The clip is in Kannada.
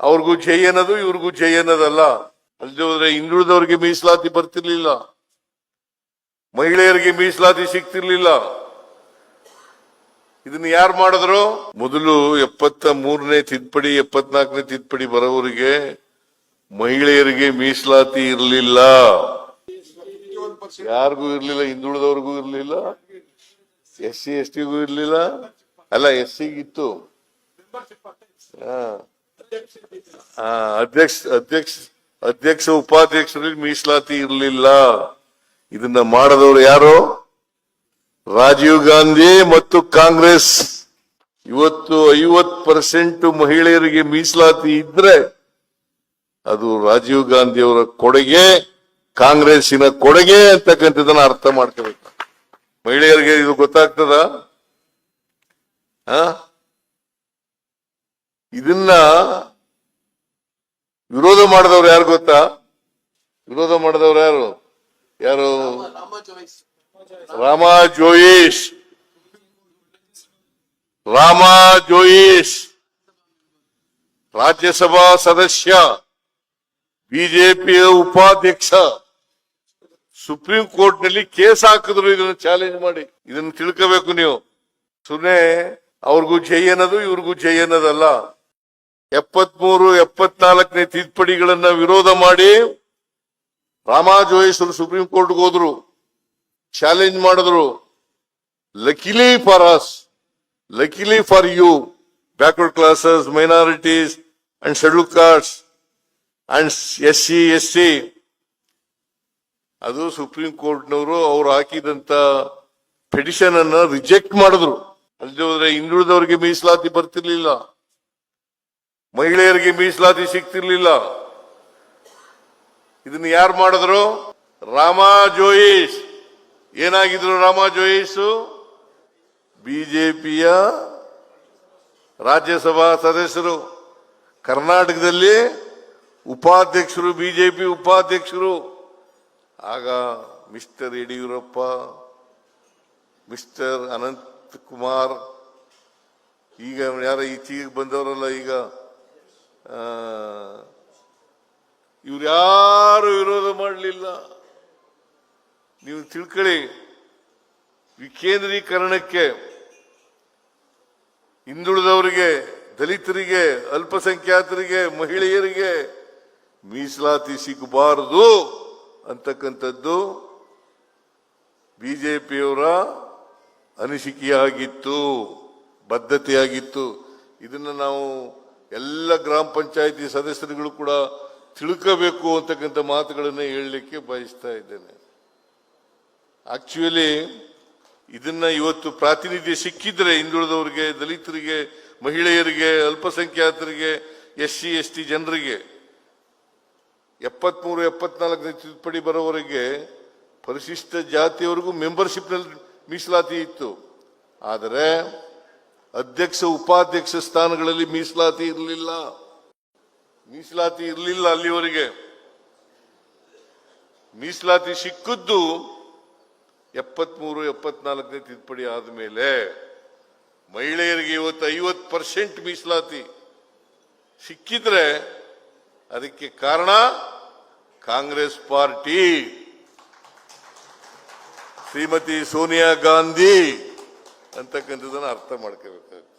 ಅವ್ರಿಗೂ ಜೈ ಅನ್ನೋದು, ಇವ್ರಿಗೂ ಜೈ ಅನ್ನೋದಲ್ಲ. ಅಲ್ಲದೆ ಹೋದ್ರೆ ಹಿಂದುಳಿದವ್ರಿಗೆ ಮೀಸಲಾತಿ ಬರ್ತಿರ್ಲಿಲ್ಲ. ಮಹಿಳೆಯರಿಗೆ ಮೀಸಲಾತಿ ಸಿಗ್ತಿರ್ಲಿಲ್ಲ. ಇದನ್ನ ಯಾರು ಮಾಡಿದ್ರು? ಮೊದಲು ಎಪ್ಪತ್ತ ಮೂರನೇ ತಿದ್ದುಪಡಿ, ಎಪ್ಪತ್ನಾಲ್ಕನೇ ತಿದ್ದುಪಡಿ ಬರೋವರಿಗೆ ಮಹಿಳೆಯರಿಗೆ ಮೀಸಲಾತಿ ಇರಲಿಲ್ಲ. ಯಾರಿಗೂ ಇರ್ಲಿಲ್ಲ, ಹಿಂದುಳಿದವ್ರಿಗೂ ಇರ್ಲಿಲ್ಲ. ಎಸ್ ಸಿ ಎಸ್ ಟಿಗೂ ಇರ್ಲಿಲ್ಲ. ಅಲ್ಲ ಎಸ್ ಸಿಗಿತ್ತು ಅಧ್ಯಕ್ಷ ಅಧ್ಯಕ್ಷ ಅಧ್ಯಕ್ಷ ಉಪಾಧ್ಯಕ್ಷರಲ್ಲಿ ಮೀಸಲಾತಿ ಇರಲಿಲ್ಲ. ಇದನ್ನ ಮಾಡದವರು ಯಾರು? ರಾಜೀವ್ ಗಾಂಧಿ ಮತ್ತು ಕಾಂಗ್ರೆಸ್. ಇವತ್ತು ಐವತ್ ಪರ್ಸೆಂಟ್ ಮಹಿಳೆಯರಿಗೆ ಮೀಸಲಾತಿ ಇದ್ರೆ ಅದು ರಾಜೀವ್ ಗಾಂಧಿ ಅವರ ಕೊಡುಗೆ, ಕಾಂಗ್ರೆಸ್ಸಿನ ಕೊಡುಗೆ ಅಂತಕ್ಕಂಥದ್ದನ್ನ ಅರ್ಥ ಮಾಡ್ಕೋಬೇಕು. ಮಹಿಳೆಯರಿಗೆ ಇದು ಗೊತ್ತಾಗ್ತದ? ಇದನ್ನ ವಿರೋಧ ಮಾಡಿದವ್ರು ಯಾರು ಗೊತ್ತಾ? ವಿರೋಧ ಮಾಡಿದವ್ರು ಯಾರು? ಯಾರು? ರಾಮ ಜೋಯಿಸ್ ರಾಮ ಜೋಯಿಸ್ ರಾಜ್ಯಸಭಾ ಸದಸ್ಯ, ಬಿಜೆಪಿಯ ಉಪಾಧ್ಯಕ್ಷ. ಸುಪ್ರೀಂ ಕೋರ್ಟ್ನಲ್ಲಿ ಕೇಸ್ ಹಾಕಿದ್ರು ಇದನ್ನ ಚಾಲೆಂಜ್ ಮಾಡಿ. ಇದನ್ನ ತಿಳ್ಕೋಬೇಕು ನೀವು. ಸುಮ್ಮನೆ ಅವ್ರಿಗೂ ಜೈ ಅನ್ನೋದು, ಇವ್ರಿಗೂ ಜೈ ಅನ್ನೋದಲ್ಲ. ಎಪ್ಪತ್ಮೂರು, ಎಪ್ಪತ್ನಾಲ್ಕನೇ ತಿದ್ದುಪಡಿಗಳನ್ನ ವಿರೋಧ ಮಾಡಿ ರಾಮಾ ಜೋಯಿಸರು ಸುಪ್ರೀಂ ಕೋರ್ಟ್ಗೆ ಹೋದ್ರು. ಚಾಲೆಂಜ್ ಮಾಡಿದ್ರು. Luckily for us luckily for you backward classes minorities and schedule caste and S C S C ಅದು ಸುಪ್ರೀಂ ಕೋರ್ಟ್ನವರು ಅವ್ರು ಹಾಕಿದಂತ ಪೆಟಿಷನ್ ಅನ್ನ ರಿಜೆಕ್ಟ್ ಮಾಡಿದ್ರು. ಅಲ್ಲಿ ಹೋದ್ರೆ ಹಿಂದುಳಿದವರಿಗೆ ಮೀಸಲಾತಿ ಬರ್ತಿರ್ಲಿಲ್ಲ. ಮಹಿಳೆಯರಿಗೆ ಮೀಸಲಾತಿ ಸಿಗ್ತಿರ್ಲಿಲ್ಲ. ಇದನ್ನು ಯಾರು ಮಾಡಿದ್ರು? ರಾಮ ಜೋಯಿಸ್. ಏನಾಗಿದ್ರು ರಾಮ ಜೋಯಿಸ್? ಬಿಜೆಪಿಯ ರಾಜ್ಯಸಭಾ ಸದಸ್ಯರು. ಕರ್ನಾಟಕದಲ್ಲಿ ಉಪಾಧ್ಯಕ್ಷರು, ಬಿಜೆಪಿ ಉಪಾಧ್ಯಕ್ಷರು. ಆಗ ಮಿಸ್ಟರ್ ಯಡಿಯೂರಪ್ಪ, ಮಿಸ್ಟರ್ ಅನಂತ್ ಕುಮಾರ್ ಈಗ ಯಾರ ಈಚೆಗೆ ಬಂದವರಲ್ಲ ಈಗ? ಇವ್ರು ಯಾರು ವಿರೋಧ ಮಾಡಲಿಲ್ಲ. ನೀವು ತಿಳ್ಕೊಳ್ಳಿ, ವಿಕೇಂದ್ರೀಕರಣಕ್ಕೆ ಹಿಂದುಳಿದವರಿಗೆ, ದಲಿತರಿಗೆ, ಅಲ್ಪಸಂಖ್ಯಾತರಿಗೆ, ಮಹಿಳೆಯರಿಗೆ ಮೀಸಲಾತಿ ಸಿಗಬಾರದು ಅಂತಕ್ಕಂಥದ್ದು ಬಿಜೆಪಿಯವರ ಅನಿಸಿಕೆಯಾಗಿತ್ತು, ಬದ್ಧತೆಯಾಗಿತ್ತು. ಇದನ್ನು ನಾವು ಎಲ್ಲ ಗ್ರಾಮ ಪಂಚಾಯಿತಿ ಸದಸ್ಯರುಗಳು ಕೂಡ ತಿಳ್ಕೋಬೇಕು ಅಂತಕ್ಕಂಥ ಮಾತುಗಳನ್ನು ಹೇಳಲಿಕ್ಕೆ ಬಯಸ್ತಾ ಇದ್ದೇನೆ. ಆಕ್ಚುಲಿ ಇದನ್ನ ಇವತ್ತು ಪ್ರಾತಿನಿಧ್ಯ ಸಿಕ್ಕಿದ್ರೆ ಹಿಂದುಳಿದವರಿಗೆ, ದಲಿತರಿಗೆ, ಮಹಿಳೆಯರಿಗೆ, ಅಲ್ಪಸಂಖ್ಯಾತರಿಗೆ ಎಸ್ ಸಿ ಎಸ್ ಟಿ ಜನರಿಗೆ ಎಪ್ಪತ್ಮೂರು ಎಪ್ಪತ್ನಾಲ್ಕನೇ ತಿದ್ದುಪಡಿ ಬರೋವರೆಗೆ ಪರಿಶಿಷ್ಟ ಜಾತಿಯವರೆಗೂ ಮೆಂಬರ್ಶಿಪ್ನಲ್ಲಿ ಮೀಸಲಾತಿ ಇತ್ತು. ಆದರೆ ಅಧ್ಯಕ್ಷ, ಉಪಾಧ್ಯಕ್ಷ ಸ್ಥಾನಗಳಲ್ಲಿ ಮೀಸಲಾತಿ ಇರಲಿಲ್ಲ. ಮೀಸಲಾತಿ ಇರಲಿಲ್ಲ ಅಲ್ಲಿವರೆಗೆ. ಮೀಸಲಾತಿ ಸಿಕ್ಕದ್ದು ಎಪ್ಪತ್ಮೂರು, ಎಪ್ಪತ್ನಾಲ್ಕನೇ ತಿದ್ದುಪಡಿ ಆದಮೇಲೆ ಮಹಿಳೆಯರಿಗೆ ಇವತ್ತು ಐವತ್ತು ಪರ್ಸೆಂಟ್ ಮೀಸಲಾತಿ ಸಿಕ್ಕಿದ್ರೆ ಅದಕ್ಕೆ ಕಾರಣ ಕಾಂಗ್ರೆಸ್ ಪಾರ್ಟಿ. ಶ್ರೀಮತಿ ಸೋನಿಯಾ ಗಾಂಧಿ. ಅಂತಕ್ಕಂಥದ್ದನ್ನ ಅರ್ಥ ಮಾಡ್ಕೋಬೇಕಾಗ್ತದೆ